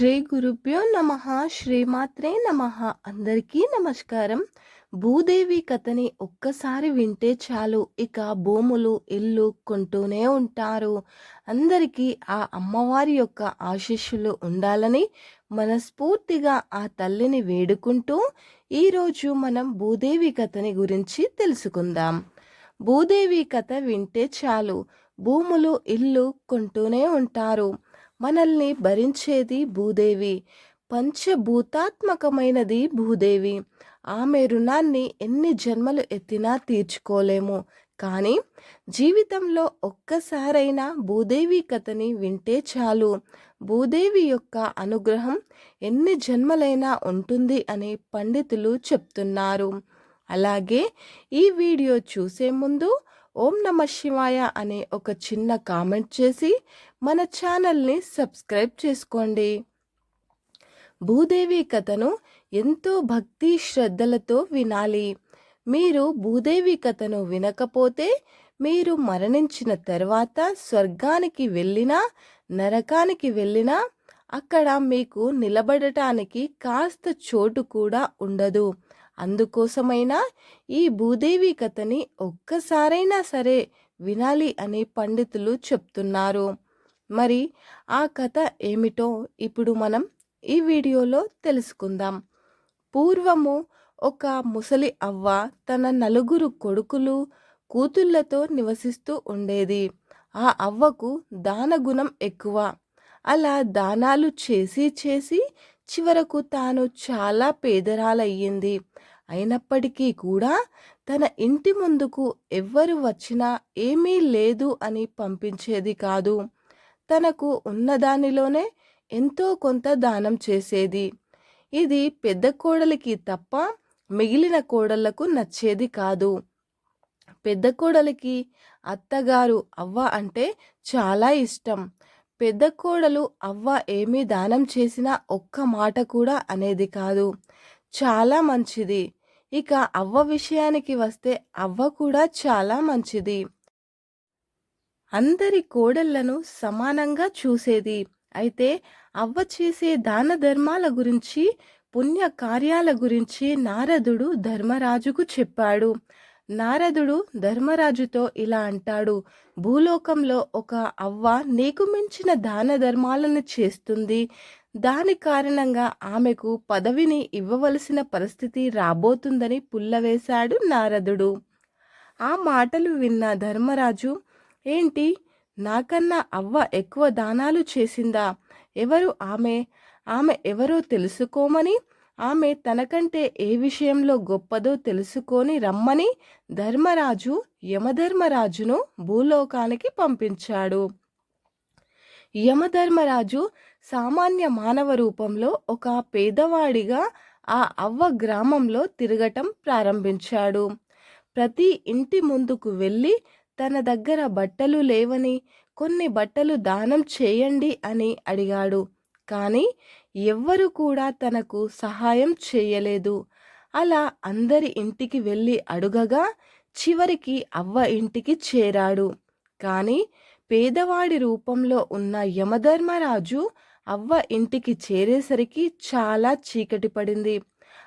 శ్రీ గురుభ్యో నమ శ్రీమాత్రే నమ. అందరికీ నమస్కారం. భూదేవి కథని ఒక్కసారి వింటే చాలు. ఇక భూములు ఇల్లు కొంటూనే ఉంటారు. అందరికీ ఆ అమ్మవారి యొక్క ఆశీస్సులు ఉండాలని మనస్ఫూర్తిగా ఆ తల్లిని వేడుకుంటూ ఈరోజు మనం భూదేవి కథని గురించి తెలుసుకుందాం. భూదేవి కథ వింటే చాలు. భూములు ఇల్లు కొంటూనే ఉంటారు. మనల్ని భరించేది భూదేవి. పంచభూతాత్మకమైనది భూదేవి. ఆమె రుణాన్ని ఎన్ని జన్మలు ఎత్తినా తీర్చుకోలేము. కానీ జీవితంలో ఒక్కసారైనా భూదేవి కథని వింటే చాలు. భూదేవి యొక్క అనుగ్రహం ఎన్ని జన్మలైనా ఉంటుంది అని పండితులు చెప్తున్నారు. అలాగే ఈ వీడియో చూసే ముందు ఓం నమ శివాయ అనే ఒక చిన్న కామెంట్ చేసి మన ఛానల్ని సబ్స్క్రైబ్ చేసుకోండి. భూదేవి కథను ఎంతో భక్తి శ్రద్ధలతో వినాలి. మీరు భూదేవి కథను వినకపోతే మీరు మరణించిన తర్వాత స్వర్గానికి వెళ్ళినా నరకానికి వెళ్ళినా అక్కడ మీకు నిలబడటానికి కాస్త చోటు కూడా ఉండదు. అందుకోసమైనా ఈ భూదేవి కథని ఒక్కసారైనా సరే వినాలి అని పండితులు చెప్తున్నారు. మరి ఆ కథ ఏమిటో ఇప్పుడు మనం ఈ వీడియోలో తెలుసుకుందాం. పూర్వము ఒక ముసలి అవ్వ తన నలుగురు కొడుకులు కూతుళ్ళతో నివసిస్తూ ఉండేది. ఆ అవ్వకు దానగుణం ఎక్కువ. అలా దానాలు చేసి చేసి చివరకు తాను చాలా పేదరాలయ్యింది. అయినప్పటికీ కూడా తన ఇంటి ముందుకు ఎవ్వరు వచ్చినా ఏమీ లేదు అని పంపించేది కాదు. తనకు ఉన్నదానిలోనే ఎంతో కొంత దానం చేసేది. ఇది పెద్ద కోడలికి తప్ప మిగిలిన కోడళ్ళకు నచ్చేది కాదు. పెద్ద కోడలికి అత్తగారు అవ్వ అంటే చాలా ఇష్టం. పెద్ద కోడలు అవ్వ ఏమీ దానం చేసినా ఒక్క మాట కూడా అనేది కాదు. చాలా మంచిది. ఇక అవ్వ విషయానికి వస్తే అవ్వ కూడా చాలా మంచిది. అందరి కోడళ్ళను సమానంగా చూసేది. అయితే అవ్వ చేసే దాన ధర్మాల గురించి పుణ్య కార్యాల గురించి నారదుడు ధర్మరాజుకు చెప్పాడు. నారదుడు ధర్మరాజుతో ఇలా అంటాడు భూలోకంలో ఒక అవ్వ నీకు మించిన దాన ధర్మాలను చేస్తుంది. దాని కారణంగా ఆమెకు పదవిని ఇవ్వవలసిన పరిస్థితి రాబోతుందని పుల్లవేశాడు నారదుడు. ఆ మాటలు విన్న ధర్మరాజు ఏంటి? నాకన్నా అవ్వ ఎక్కువ దానాలు చేసిందా? ఎవరు ఆమె? ఆమె ఎవరో తెలుసుకోమని? ఆమె తనకంటే ఏ విషయంలో గొప్పదో తెలుసుకొని రమ్మని ధర్మరాజు యమధర్మరాజును భూలోకానికి పంపించాడు. యమధర్మరాజు సామాన్య మానవ రూపంలో ఒక పేదవాడిగా ఆ అవ్వ గ్రామంలో తిరగటం ప్రారంభించాడు. ప్రతి ఇంటి ముందుకు వెళ్ళి తన దగ్గర బట్టలు లేవని కొన్ని బట్టలు దానం చేయండి అని అడిగాడు. కానీ ఎవ్వరు కూడా తనకు సహాయం చేయలేదు. అలా అందరి ఇంటికి వెళ్ళి అడుగగా చివరికి అవ్వ ఇంటికి చేరాడు. కానీ పేదవాడి రూపంలో ఉన్న యమధర్మరాజు అవ్వ ఇంటికి చేరేసరికి చాలా చీకటి పడింది.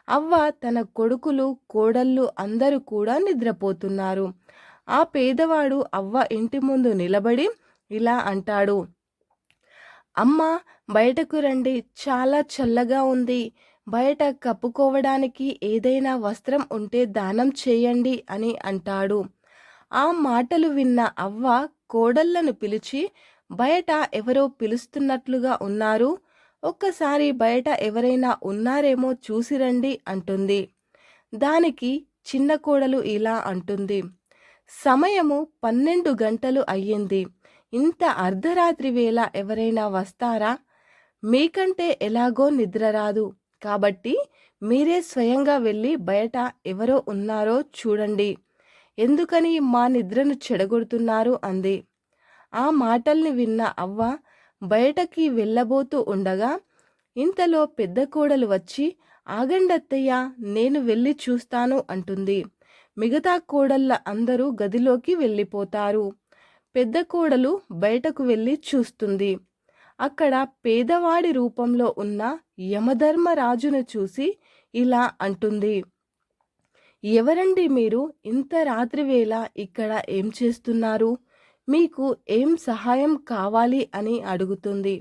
అవ్వ తన కొడుకులు కోడళ్ళు అందరూ కూడా నిద్రపోతున్నారు. ఆ పేదవాడు అవ్వ ఇంటి ముందు నిలబడి ఇలా అంటాడు. అమ్మ బయటకు రండి. చాలా చల్లగా ఉంది. బయట కప్పుకోవడానికి ఏదైనా వస్త్రం ఉంటే దానం చేయండి అని అంటాడు. ఆ మాటలు విన్న అవ్వ కోడళ్ళను పిలిచి బయట ఎవరో పిలుస్తున్నట్లుగా ఉన్నారు. ఒక్కసారి బయట ఎవరైనా ఉన్నారేమో చూసిరండి అంటుంది. దానికి చిన్న కోడలు ఇలా అంటుంది. సమయము పన్నెండు గంటలు అయ్యింది. ఇంత అర్ధరాత్రి వేళ ఎవరైనా వస్తారా? మీకంటే ఎలాగో నిద్ర రాదు. కాబట్టి మీరే స్వయంగా వెళ్ళి బయట ఎవరో ఉన్నారో చూడండి. ఎందుకని మా నిద్రను చెడగొడుతున్నారు అంది. ఆ మాటల్ని విన్న అవ్వ బయటకి వెళ్ళబోతూ ఉండగా ఇంతలో పెద్ద కోడలు వచ్చి ఆగండత్తయ్య నేను వెళ్ళి చూస్తాను అంటుంది. మిగతా కోడళ్ళ అందరూ గదిలోకి వెళ్ళిపోతారు. పెద్ద కోడలు బయటకు వెళ్ళి చూస్తుంది. అక్కడ పేదవాడి రూపంలో ఉన్న యమధర్మరాజును చూసి ఇలా అంటుంది. ఎవరండి మీరు? ఇంత రాత్రివేళ ఇక్కడ ఏం చేస్తున్నారు? మీకు ఏం సహాయం కావాలి అని అడుగుతుంది.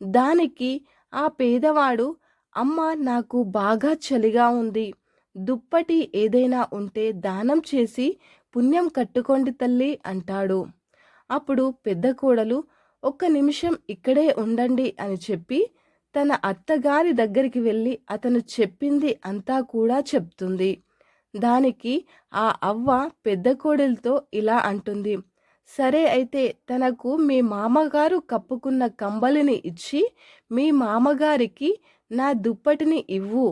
దానికి ఆ పేదవాడు అమ్మ నాకు బాగా చలిగా ఉంది. దుప్పటి ఏదైనా ఉంటే దానం చేసి పుణ్యం కట్టుకోండి తల్లి అంటాడు. అప్పుడు పెద్ద కోడలు ఒక్క నిమిషం ఇక్కడే ఉండండి అని చెప్పి తన అత్తగారి దగ్గరికి వెళ్ళి అతను చెప్పింది అంతా కూడా చెప్తుంది. దానికి ఆ అవ్వ పెద్ద కోడలితో ఇలా అంటుంది సరే అయితే తనకు మీ మామగారు కప్పుకున్న కంబలిని ఇచ్చి మీ మామగారికి నా దుప్పటిని ఇవ్వు.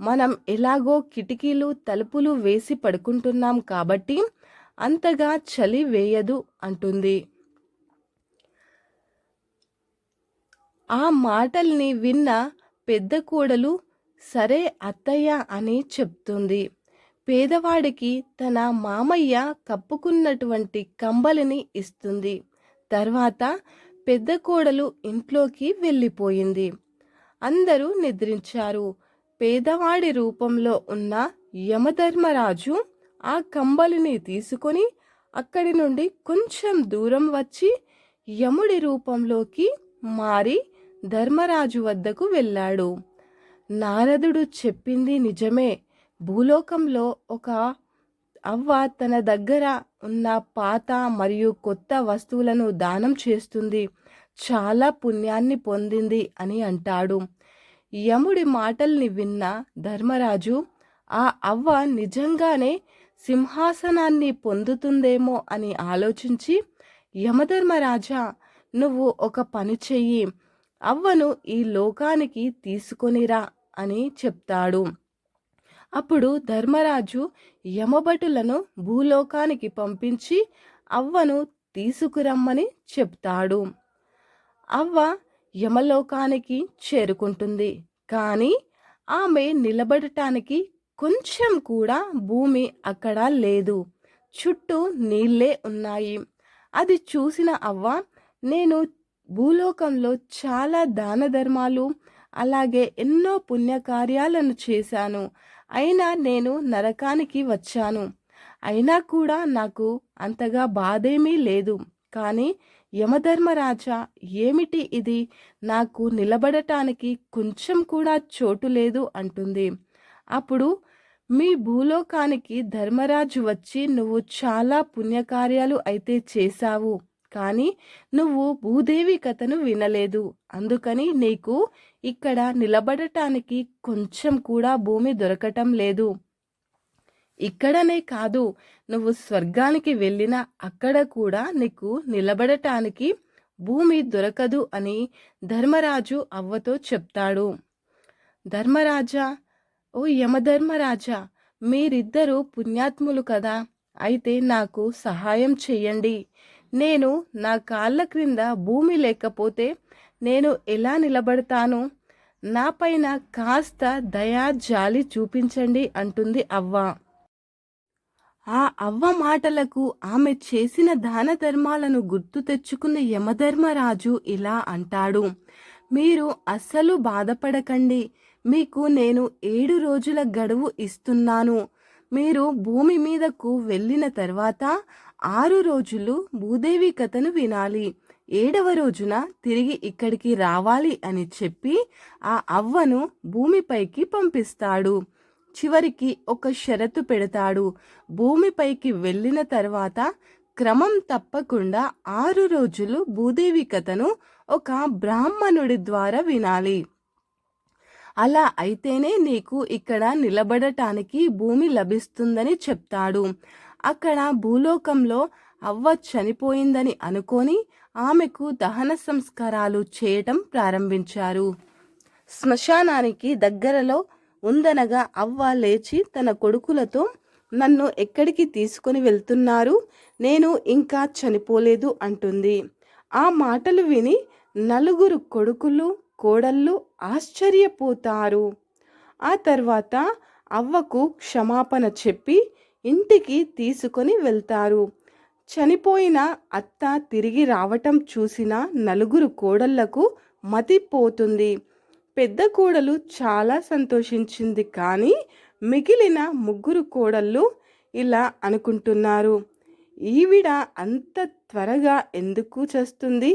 మనం ఎలాగో కిటికీలు తలుపులు వేసి పడుకుంటున్నాం కాబట్టి అంతగా చలి వేయదు అంటుంది. ఆ మాటల్ని విన్న పెద్ద కోడలు సరే అత్తయ్య అని చెప్తుంది. పేదవాడికి తన మామయ్య కప్పుకున్నటువంటి కంబలిని ఇస్తుంది. తర్వాత పెద్ద కోడలు ఇంట్లోకి వెళ్ళిపోయింది. అందరూ నిద్రించారు. పేదవాడి రూపంలో ఉన్న యమధర్మరాజు ఆ కంబలిని తీసుకొని అక్కడి నుండి కొంచెం దూరం వచ్చి యముడి రూపంలోకి మారి ధర్మరాజు వద్దకు వెళ్ళాడు. నారదుడు చెప్పింది నిజమే. భూలోకంలో ఒక అవ్వ తన దగ్గర ఉన్న పాత మరియు కొత్త వస్తువులను దానం చేస్తుంది. చాలా పుణ్యాన్ని పొందింది అని అంటాడు. యముడి మాటల్ని విన్న ధర్మరాజు ఆ అవ్వ నిజంగానే సింహాసనాన్ని పొందుతుందేమో అని ఆలోచించి యమధర్మరాజా నువ్వు ఒక పని చెయ్యి. అవ్వను ఈ లోకానికి తీసుకొనిరా అని చెప్తాడు. అప్పుడు ధర్మరాజు యమభటులను భూలోకానికి పంపించి అవ్వను తీసుకురమ్మని చెప్తాడు. అవ్వ యమలోకానికి చేరుకుంటుంది. కానీ ఆమె నిలబడటానికి కొంచెం కూడా భూమి అక్కడ లేదు. చుట్టూ నీళ్ళే ఉన్నాయి. అది చూసిన అవ్వ నేను భూలోకంలో చాలా దాన ధర్మాలు అలాగే ఎన్నో పుణ్యకార్యాలను చేశాను. అయినా నేను నరకానికి వచ్చాను. అయినా కూడా నాకు అంతగా బాధేమీ లేదు. కానీ యమధర్మరాజా ఏమిటి ఇది? నాకు నిలబడటానికి కొంచెం కూడా చోటు లేదు అంటుంది. అప్పుడు మీ భూలోకానికి ధర్మరాజు వచ్చి నువ్వు చాలా పుణ్యకార్యాలు అయితే చేశావు. కానీ నువ్వు భూదేవి కథను వినలేదు. అందుకని నీకు ఇక్కడ నిలబడటానికి కొంచెం కూడా భూమి దొరకటం లేదు. ఇక్కడనే కాదు నువ్వు స్వర్గానికి వెళ్ళిన అక్కడ కూడా నీకు నిలబడటానికి భూమి దొరకదు అని ధర్మరాజు అవ్వతో చెప్తాడు. ధర్మరాజా ఓ యమధర్మరాజా మీరిద్దరూ పుణ్యాత్ములు కదా అయితే నాకు సహాయం చెయ్యండి. నేను నా కాళ్ళ క్రింద భూమి లేకపోతే నేను ఎలా నిలబడతాను? నాపైన కాస్త దయా జాలి చూపించండి అంటుంది అవ్వ. ఆ అవ్వ మాటలకు ఆమె చేసిన దాన ధర్మాలను గుర్తు తెచ్చుకున్న యమధర్మరాజు ఇలా అంటాడు. మీరు అస్సలు బాధపడకండి. మీకు నేను ఏడు రోజుల గడువు ఇస్తున్నాను. మీరు భూమి మీదకు వెళ్ళిన తర్వాత ఆరు రోజులు భూదేవి కథను వినాలి. ఏడవ రోజున తిరిగి ఇక్కడికి రావాలి అని చెప్పి ఆ అవ్వను భూమిపైకి పంపిస్తాడు. చివరికి ఒక షరతు పెడతాడు. భూమిపైకి వెళ్ళిన తర్వాత క్రమం తప్పకుండా ఆరు రోజులు భూదేవి కథను ఒక బ్రాహ్మణుడి ద్వారా వినాలి. అలా అయితేనే నీకు ఇక్కడ నిలబడటానికి భూమి లభిస్తుందని చెప్తాడు. అక్కడ భూలోకంలో అవ్వ చనిపోయిందని అనుకొని ఆమెకు దహన సంస్కారాలు చేయటం ప్రారంభించారు. శ్మశానానికి దగ్గరలో ఉందనగా అవ్వ లేచి తన కొడుకులతో నన్ను ఎక్కడికి తీసుకొని వెళ్తున్నారు? నేను ఇంకా చనిపోలేదు అంటుంది. ఆ మాటలు విని నలుగురు కొడుకులు కోడళ్ళు ఆశ్చర్యపోతారు. ఆ తర్వాత అవ్వకు క్షమాపణ చెప్పి ఇంటికి తీసుకొని వెళ్తారు. చనిపోయిన అత్త తిరిగి రావటం చూసిన నలుగురు కోడళ్ళకు మతిపోతుంది పెద్ద కోడలు చాలా సంతోషించింది కానీ మిగిలిన ముగ్గురు కోడళ్ళు ఇలా అనుకుంటున్నారు. ఈవిడ అంత త్వరగా ఎందుకు చేస్తుంది?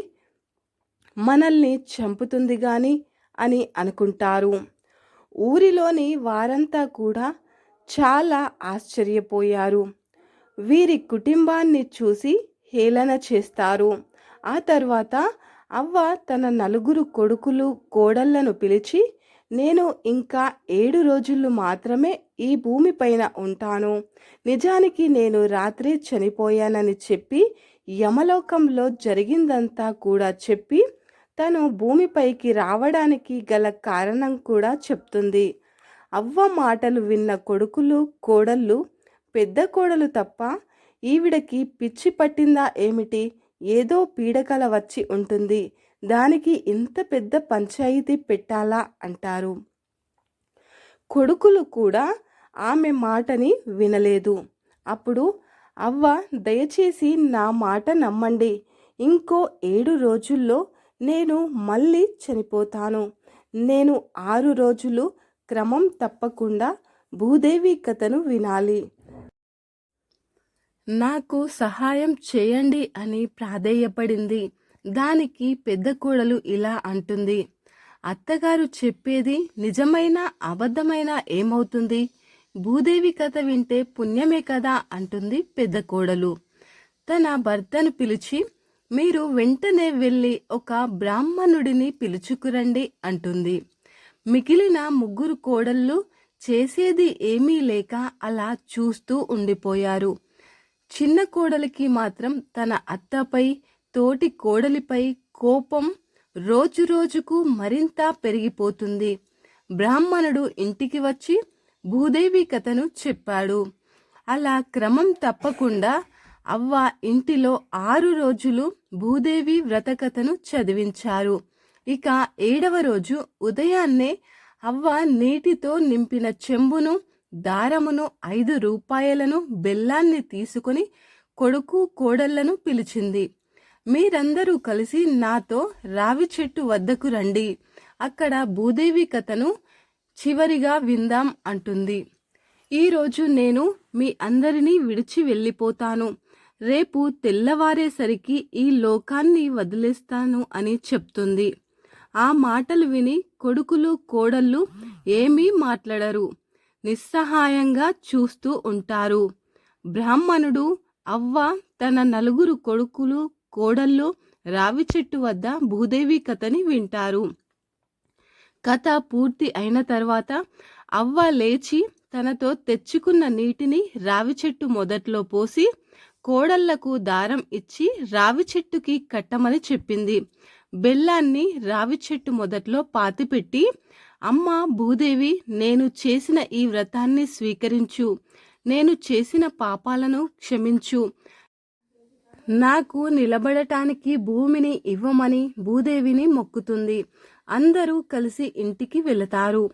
మనల్ని చంపుతుంది కానీ అని అనుకుంటారు. ఊరిలోని వారంతా కూడా చాలా ఆశ్చర్యపోయారు. వీరి కుటుంబాన్ని చూసి హేళన చేస్తారు. ఆ తర్వాత అవ్వ తన నలుగురు కొడుకులు కోడళ్ళను పిలిచి నేను ఇంకా ఏడు రోజులు మాత్రమే ఈ భూమిపైన ఉంటాను. నిజానికి నేను రాత్రి చనిపోయానని చెప్పి యమలోకంలో జరిగిందంతా కూడా చెప్పి తను భూమిపైకి రావడానికి గల కారణం కూడా చెప్తుంది. అవ్వ మాటలు విన్న కొడుకులు కోడళ్ళు పెద్ద కోడలు తప్ప ఈవిడకి పిచ్చి పట్టిందా ఏమిటి? ఏదో పీడకల వచ్చి ఉంటుంది. దానికి ఇంత పెద్ద పంచాయితీ పెట్టాలా? అంటారు. కొడుకులు కూడా ఆమె మాటని వినలేదు. అప్పుడు అవ్వ దయచేసి నా మాట నమ్మండి. ఇంకో ఏడు రోజుల్లో నేను మళ్ళీ చనిపోతాను. నేను ఆరు రోజులు క్రమం తప్పకుండా భూదేవి కథను వినాలి. నాకు సహాయం చేయండి అని ప్రాధేయపడింది. దానికి పెద్ద కోడలు ఇలా అంటుంది. అత్తగారు చెప్పేది నిజమైన అబద్ధమైన ఏమవుతుంది? భూదేవి కథ వింటే పుణ్యమే కదా అంటుంది పెద్ద కోడలు. తన భర్తను పిలిచి మీరు వెంటనే వెళ్ళి ఒక బ్రాహ్మణుడిని పిలుచుకురండి అంటుంది. మిగిలిన ముగ్గురు కోడళ్ళు చేసేది ఏమీ లేక అలా చూస్తూ ఉండిపోయారు. చిన్న కోడలికి మాత్రం తన అత్తపై తోటి కోడలిపై కోపం రోజురోజుకు మరింత పెరిగిపోతుంది. బ్రాహ్మణుడు ఇంటికి వచ్చి భూదేవి కథను చెప్పాడు. అలా క్రమం తప్పకుండా అవ్వ ఇంటిలో ఆరు రోజులు భూదేవి వ్రతకథను చదివించారు. ఇక ఏడవ రోజు ఉదయాన్నే అవ్వ నీటితో నింపిన చెంబును దారమును ఐదు రూపాయలను బెల్లాన్ని తీసుకుని కొడుకు కోడళ్ళను పిలిచింది. మీరందరూ కలిసి నాతో రావి చెట్టు వద్దకు రండి. అక్కడ భూదేవి కథను చివరిగా విందాం అంటుంది. ఈరోజు నేను మీ అందరినీ విడిచి వెళ్ళిపోతాను. రేపు తెల్లవారేసరికి ఈ లోకాన్ని వదిలేస్తాను అని చెప్తుంది. ఆ మాటలు విని కొడుకులు కోడళ్ళు ఏమీ మాట్లాడరు. నిస్సహాయంగా చూస్తూ ఉంటారు. బ్రాహ్మణుడు అవ్వ తన నలుగురు కొడుకులు కోడళ్ళు రావి చెట్టు వద్ద భూదేవి కథని వింటారు. కథ పూర్తి అయిన తర్వాత అవ్వ లేచి తనతో తెచ్చుకున్న నీటిని రావి చెట్టు మొదట్లో పోసి కోడళ్ళకు దారం ఇచ్చి రావి చెట్టుకి కట్టమని చెప్పింది. బెల్లాన్ని రావి చెట్టు మొదట్లో పాతిపెట్టి అమ్మ భూదేవి నేను చేసిన ఈ వ్రతాన్ని స్వీకరించు. నేను చేసిన పాపాలను క్షమించు. నాకు నిలబడటానికి భూమిని ఇవ్వమని భూదేవిని మొక్కుతుంది. అందరూ కలిసి ఇంటికి వెళతారు.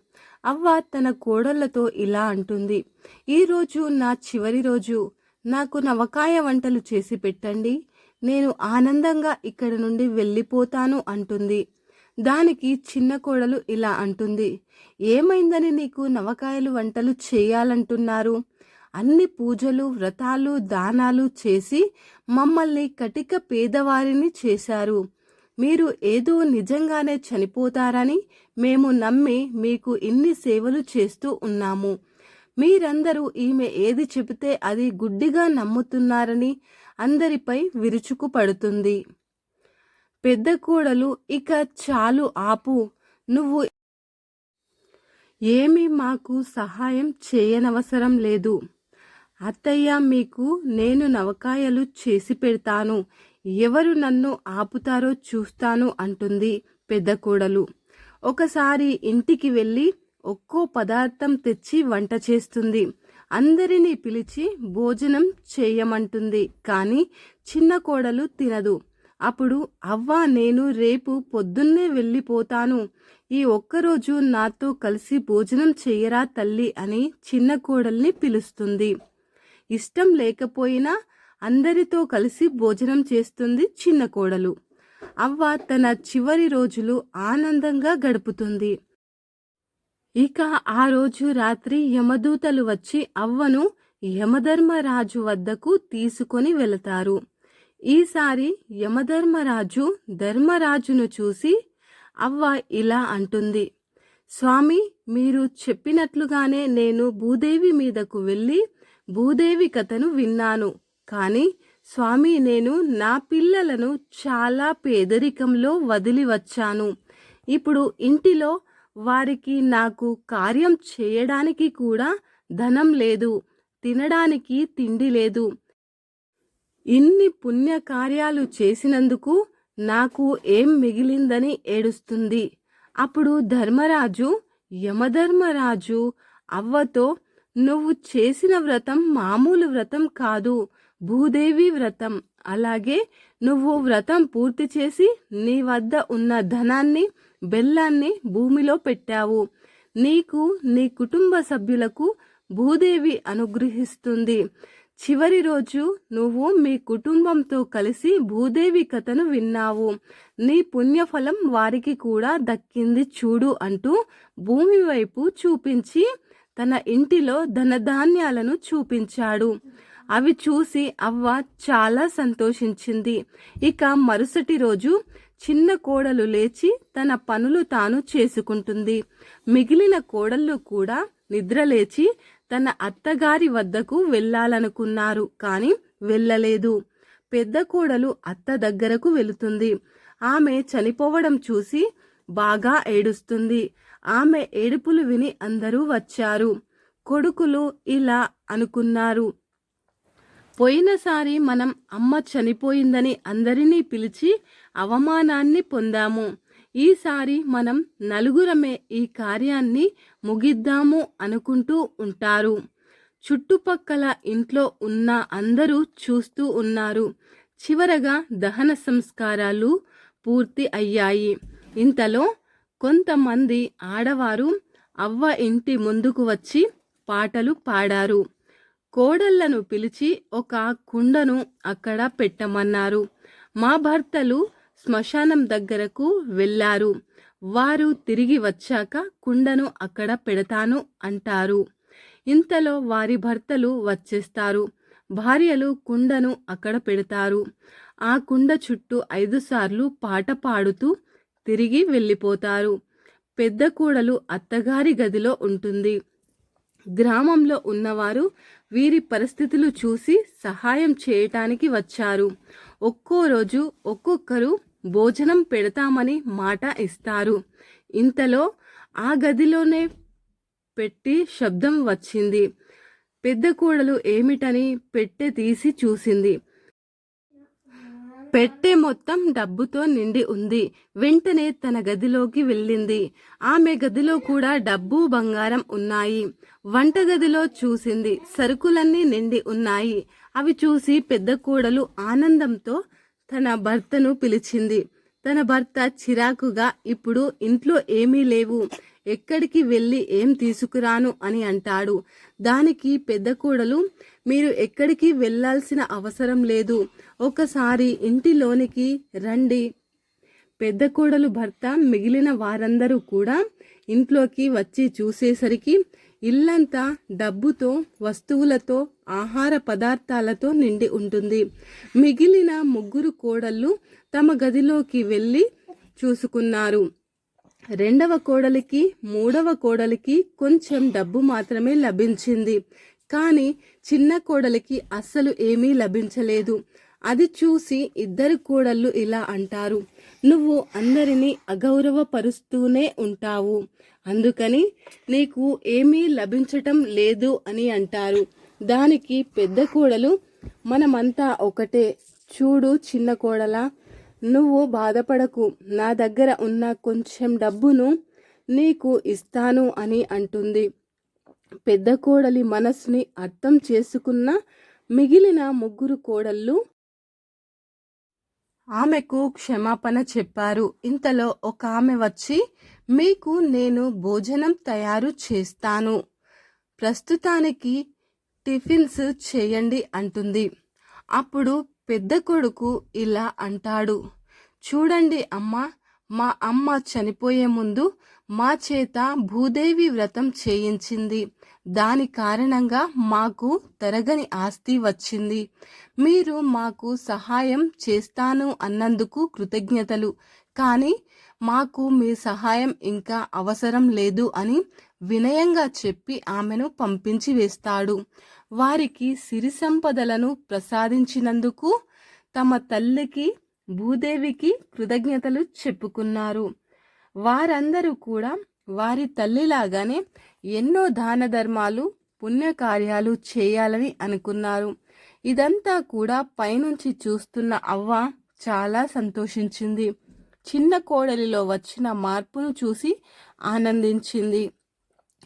అవ్వ తన కోడళ్ళతో ఇలా అంటుంది. ఈరోజు నా చివరి రోజు. నాకు నవకాయ వంటలు చేసి పెట్టండి. నేను ఆనందంగా ఇక్కడి నుండి వెళ్ళిపోతాను అంటుంది. దానికి చిన్న కోడలు ఇలా అంటుంది ఏమైందని నీకు నవకాయలు వంటలు చేయాలంటున్నారు? అన్ని పూజలు వ్రతాలు దానాలు చేసి మమ్మల్ని కటిక పేదవారిని చేశారు. మీరు ఏదో నిజంగానే చనిపోతారని మేము నమ్మి మీకు ఇన్ని సేవలు చేస్తూ ఉన్నాము. మీరందరూ ఈమె ఏది చెబితే అది గుడ్డిగా నమ్ముతున్నారని అందరిపై విరుచుకు పడుతుంది పెద్ద కోడలు ఇక చాలు ఆపు. నువ్వు ఏమీ మాకు సహాయం చేయనవసరం లేదు. అత్తయ్య మీకు నేను నవకాయలు చేసి పెడతాను. ఎవరు నన్ను ఆపుతారో చూస్తాను అంటుంది పెద్ద కోడలు. ఒకసారి ఇంటికి వెళ్ళి ఒక్కో పదార్థం తెచ్చి వంట చేస్తుంది. అందరినీ పిలిచి భోజనం చేయమంటుంది. కానీ చిన్న కోడలు తినదు. అప్పుడు అవ్వ నేను రేపు పొద్దున్నే వెళ్ళిపోతాను. ఈ ఒక్కరోజు నాతో కలిసి భోజనం చేయరా తల్లి అని చిన్న కోడల్ని పిలుస్తుంది. ఇష్టం లేకపోయినా అందరితో కలిసి భోజనం చేస్తుంది చిన్న కోడలు. అవ్వ తన చివరి రోజులు ఆనందంగా గడుపుతుంది. ఇక ఆ రోజు రాత్రి యమదూతలు వచ్చి అవ్వను యమధర్మరాజు వద్దకు తీసుకొని వెళతారు. ఈసారి యమధర్మరాజు ధర్మరాజును చూసి అవ్వ ఇలా అంటుంది స్వామి మీరు చెప్పినట్లుగానే నేను భూదేవి మీదకు వెళ్ళి భూదేవి కథను విన్నాను. కానీ స్వామి నేను నా పిల్లలను చాలా పేదరికంలో వదిలి వచ్చాను. ఇప్పుడు ఇంటిలో వారికి నాకు కార్యం చేయడానికి కూడా ధనం లేదు తినడానికి తిండి లేదు. ఇన్ని పుణ్యకార్యాలు చేసినందుకు నాకు ఏం మిగిలిందని ఏడుస్తుంది. అప్పుడు ధర్మరాజు యమధర్మరాజు అవ్వతో నువ్వు చేసిన వ్రతం మామూలు వ్రతం కాదు భూదేవి వ్రతం. అలాగే నువ్వు వ్రతం పూర్తి చేసి నీ వద్ద ఉన్న ధనాన్ని బెల్లాన్ని భూమిలో పెట్టావు. నీకు నీ కుటుంబ సభ్యులకు భూదేవి అనుగ్రహిస్తుంది. చివరి రోజు నువ్వు మీ కుటుంబంతో కలిసి భూదేవి కథను విన్నావు. నీ పుణ్యఫలం వారికి కూడా దక్కింది చూడు అంటూ భూమి వైపు చూపించి తన ఇంటిలో ధనధాన్యాలను చూపించాడు. అవి చూసి అవ్వ చాలా సంతోషించింది. ఇక మరుసటి రోజు చిన్న కోడలు లేచి తన పనులు తాను చేసుకుంటుంది. మిగిలిన కోడళ్ళు కూడా నిద్రలేచి తన అత్తగారి వద్దకు వెళ్ళాలనుకున్నారు కానీ వెళ్ళలేదు. పెద్ద కోడలు అత్త దగ్గరకు వెళుతుంది. ఆమె చనిపోవడం చూసి బాగా ఏడుస్తుంది. ఆమె ఏడుపులు విని అందరూ వచ్చారు. కొడుకులు ఇలా అనుకున్నారు. పోయినసారి మనం అమ్మ చనిపోయిందని అందరినీ పిలిచి అవమానాన్ని పొందాము. ఈసారి మనం నలుగురమే ఈ కార్యాన్ని ముగిద్దాము అనుకుంటూ ఉంటారు. చుట్టుపక్కల ఇంట్లో ఉన్న అందరూ చూస్తూ ఉన్నారు. చివరగా దహన సంస్కారాలు పూర్తి అయ్యాయి. ఇంతలో కొంతమంది ఆడవారు అవ్వ ఇంటి ముందుకు వచ్చి పాటలు పాడారు. కోడళ్ళను పిలిచి ఒక కుండను అక్కడ పెట్టమన్నారు. మా భర్తలు శ్మశానం దగ్గరకు వెళ్ళారు. వారు తిరిగి వచ్చాక కుండను అక్కడ పెడతాను అంటారు. ఇంతలో వారి భర్తలు వచ్చేస్తారు. భార్యలు కుండను అక్కడ పెడతారు. ఆ కుండ చుట్టూ ఐదు సార్లు పాట పాడుతూ తిరిగి వెళ్ళిపోతారు. పెద్ద కూడలు అత్తగారి గదిలో ఉంటుంది. గ్రామంలో ఉన్నవారు వీరి పరిస్థితులు చూసి సహాయం చేయటానికి వచ్చారు. ఒక్కో రోజు ఒక్కొక్కరు భోజనం పెడతామని మాట ఇస్తారు. ఇంతలో ఆ గదిలోనే పెట్టి శబ్దం వచ్చింది. పెద్ద కోడలు ఏమిటని పెట్టె తీసి చూసింది. పెట్టె మొత్తం డబ్బుతో నిండి ఉంది. వెంటనే తన గదిలోకి వెళ్ళింది. ఆమె గదిలో కూడా డబ్బు బంగారం ఉన్నాయి. వంటగదిలో చూసింది. సరుకులన్నీ నిండి ఉన్నాయి. అవి చూసి పెద్ద కోడలు ఆనందంతో తన భర్తను పిలిచింది. తన భర్త చిరాకుగా ఇప్పుడు ఇంట్లో ఏమీ లేవు. ఎక్కడికి వెళ్ళి ఏం తీసుకురాను? అని అంటాడు. దానికి పెద్ద కోడలు మీరు ఎక్కడికి వెళ్ళాల్సిన అవసరం లేదు. ఒకసారి ఇంటిలోనికి రండి. పెద్ద కోడలు భర్త మిగిలిన వారందరూ కూడా ఇంట్లోకి వచ్చి చూసేసరికి ఇల్లంతా డబ్బుతో వస్తువులతో ఆహార పదార్థాలతో నిండి ఉంటుంది. మిగిలిన ముగ్గురు కోడళ్ళు తమ గదిలోకి వెళ్ళి చూసుకున్నారు. రెండవ కోడలికి మూడవ కోడలికి కొంచెం డబ్బు మాత్రమే లభించింది. కానీ చిన్న కోడలికి అస్సలు ఏమీ లభించలేదు. అది చూసి ఇద్దరు కోడళ్ళు ఇలా అంటారు నువ్వు అందరినీ అగౌరవపరుస్తూనే ఉంటావు. అందుకని నీకు ఏమీ లభించటం లేదు అని అంటారు. దానికి పెద్ద కోడలు మనమంతా ఒకటే. చూడు చిన్న కోడలా నువ్వు బాధపడకు. నా దగ్గర ఉన్న కొంచెం డబ్బును నీకు ఇస్తాను అని అంటుంది. పెద్ద కోడలి మనసుని అర్థం చేసుకున్న మిగిలిన ముగ్గురు కోడళ్ళు ఆమెకు క్షమాపణ చెప్పారు. ఇంతలో ఒక ఆమె వచ్చి మీకు నేను భోజనం తయారు చేస్తాను. ప్రస్తుతానికి టిఫిన్స్ చేయండి అంటుంది. అప్పుడు పెద్ద కొడుకు ఇలా అంటాడు. చూడండి అమ్మా మా అమ్మ చనిపోయే ముందు మా చేత భూదేవి వ్రతం చేయించింది. దాని కారణంగా మాకు తరగని ఆస్తి వచ్చింది. మీరు మాకు సహాయం చేస్తాను అన్నందుకు కృతజ్ఞతలు. కానీ మాకు మీ సహాయం ఇంకా అవసరం లేదు అని వినయంగా చెప్పి ఆమెను పంపించి వేస్తాడు. వారికి సిరి సంపదలను ప్రసాదించినందుకు తమ తల్లికి భూదేవికి కృతజ్ఞతలు చెప్పుకున్నారు. వారందరూ కూడా వారి తల్లిలాగానే ఎన్నో దాన ధర్మాలు పుణ్యకార్యాలు చేయాలని అనుకున్నారు. ఇదంతా కూడా పైనుంచి చూస్తున్న అవ్వ చాలా సంతోషించింది. చిన్న కోడలిలో వచ్చిన మార్పును చూసి ఆనందించింది.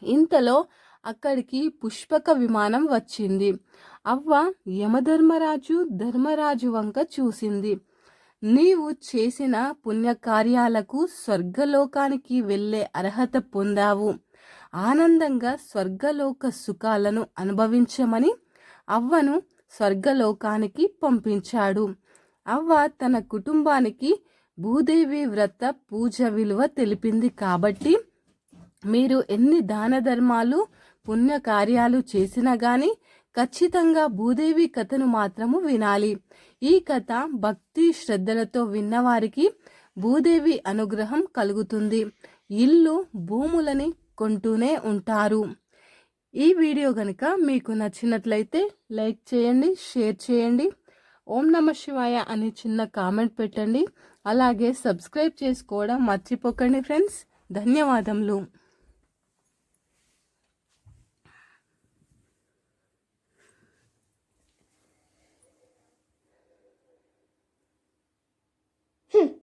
ఇంతలో అక్కడికి పుష్పక విమానం వచ్చింది. అవ్వ యమధర్మరాజు ధర్మరాజు వంక చూసింది. నీవు చేసిన పుణ్యకార్యాలకు స్వర్గలోకానికి వెళ్ళే అర్హత పొందావు. ఆనందంగా స్వర్గలోక సుఖాలను అనుభవించమని అవ్వను స్వర్గలోకానికి పంపించాడు. అవ్వ తన కుటుంబానికి భూదేవి వ్రత పూజ విలువ తెలిపింది కాబట్టి మీరు ఎన్ని దాన ధర్మాలు పుణ్యకార్యాలు చేసినా గాని ఖచ్చితంగా భూదేవి కథను మాత్రము వినాలి. ఈ కథ భక్తి శ్రద్ధలతో విన్నవారికి భూదేవి అనుగ్రహం కలుగుతుంది. ఇల్లు భూములని కొంటూనే ఉంటారు. ఈ వీడియో కనుక మీకు నచ్చినట్లయితే లైక్ చేయండి షేర్ చేయండి. ఓం నమ శివాయ అని చిన్న కామెంట్ పెట్టండి. అలాగే సబ్స్క్రైబ్ చేసుకోవడం మర్చిపోకండి ఫ్రెండ్స్. ధన్యవాదములు. Hm.